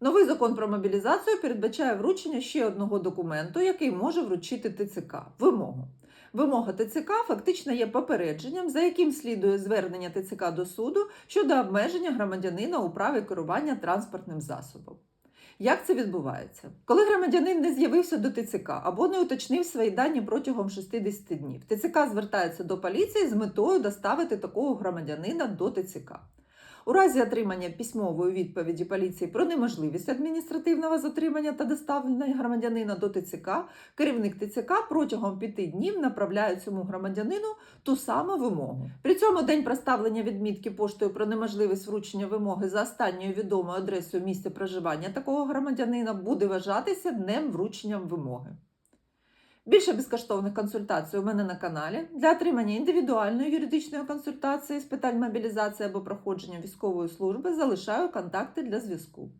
Новий закон про мобілізацію передбачає вручення ще одного документу, який може вручити ТЦК вимогу. Вимога ТЦК фактично є попередженням, за яким слідує звернення ТЦК до суду щодо обмеження громадянина у праві керування транспортним засобом. Як це відбувається? Коли громадянин не з'явився до ТЦК або не уточнив свої дані протягом 60 днів, ТЦК звертається до поліції з метою доставити такого громадянина до ТЦК. У разі отримання письмової відповіді поліції про неможливість адміністративного затримання та доставлення громадянина до ТЦК, керівник ТЦК протягом п'яти днів направляє цьому громадянину ту саму вимогу. При цьому день проставлення відмітки поштою про неможливість вручення вимоги за останньою відомою адресою місця проживання такого громадянина буде вважатися днем врученням вимоги. Більше безкоштовних консультацій у мене на каналі. Для отримання індивідуальної юридичної консультації з питань мобілізації або проходження військової служби залишаю контакти для зв'язку.